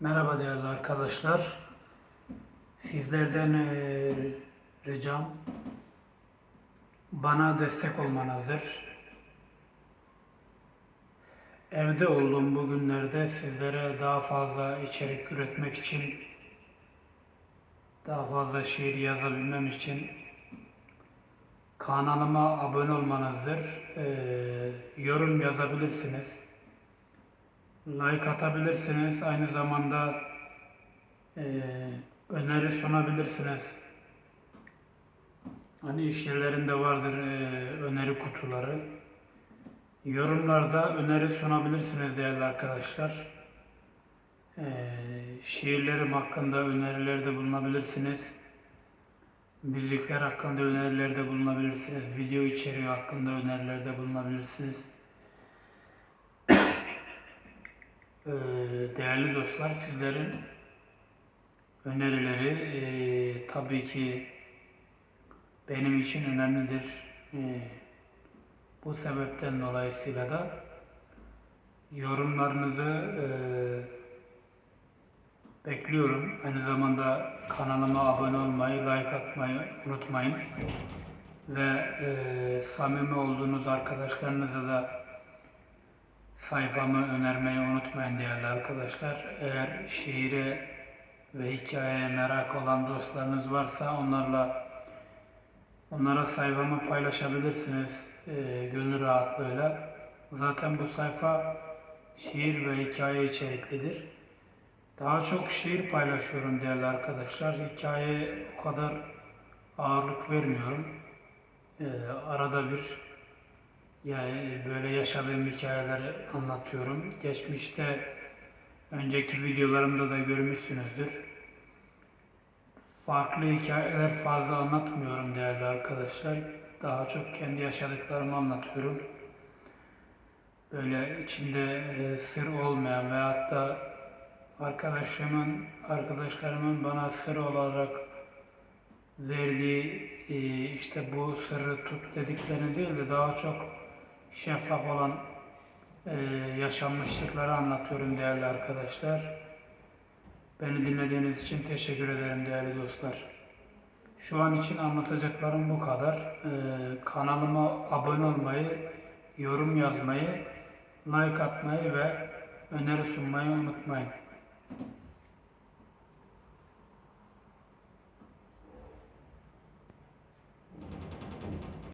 Merhaba değerli arkadaşlar. Sizlerden eee, ricam bana destek olmanızdır. Evde olduğum bu günlerde sizlere daha fazla içerik üretmek için, daha fazla şiir yazabilmem için kanalıma abone olmanızdır. Eee, yorum yazabilirsiniz. Like atabilirsiniz. Aynı zamanda eee, öneri sunabilirsiniz. Hani iş yerlerinde vardır eee, öneri kutuları. Yorumlarda öneri sunabilirsiniz değerli arkadaşlar. Eee, şiirlerim hakkında önerilerde bulunabilirsiniz. Müzikler hakkında önerilerde bulunabilirsiniz. Video içeriği hakkında önerilerde bulunabilirsiniz. Değerli dostlar sizlerin önerileri ee, tabii ki benim için önemlidir. Ee, bu sebepten dolayısıyla da yorumlarınızı ee, bekliyorum. Aynı zamanda kanalıma abone olmayı, like atmayı unutmayın. Ve ee, samimi olduğunuz arkadaşlarınıza da sayfamı önermeyi unutmayın değerli arkadaşlar. Eğer şiire ve hikayeye merak olan dostlarınız varsa onlarla onlara sayfamı paylaşabilirsiniz e, gönül rahatlığıyla. Zaten bu sayfa şiir ve hikaye içeriklidir. Daha çok şiir paylaşıyorum değerli arkadaşlar. Hikayeye o kadar ağırlık vermiyorum. E, arada bir yani böyle yaşadığım hikayeleri anlatıyorum. Geçmişte önceki videolarımda da görmüşsünüzdür. Farklı hikayeler fazla anlatmıyorum değerli arkadaşlar. Daha çok kendi yaşadıklarımı anlatıyorum. Böyle içinde e, sır olmayan veyahut da arkadaşımın, arkadaşlarımın bana sır olarak verdiği e, işte bu sırrı tut dediklerini değil de daha çok şeffaf olan e, yaşanmışlıkları anlatıyorum değerli arkadaşlar. Beni dinlediğiniz için teşekkür ederim değerli dostlar. Şu an için anlatacaklarım bu kadar. E, kanalıma abone olmayı, yorum yazmayı, like atmayı ve öneri sunmayı unutmayın.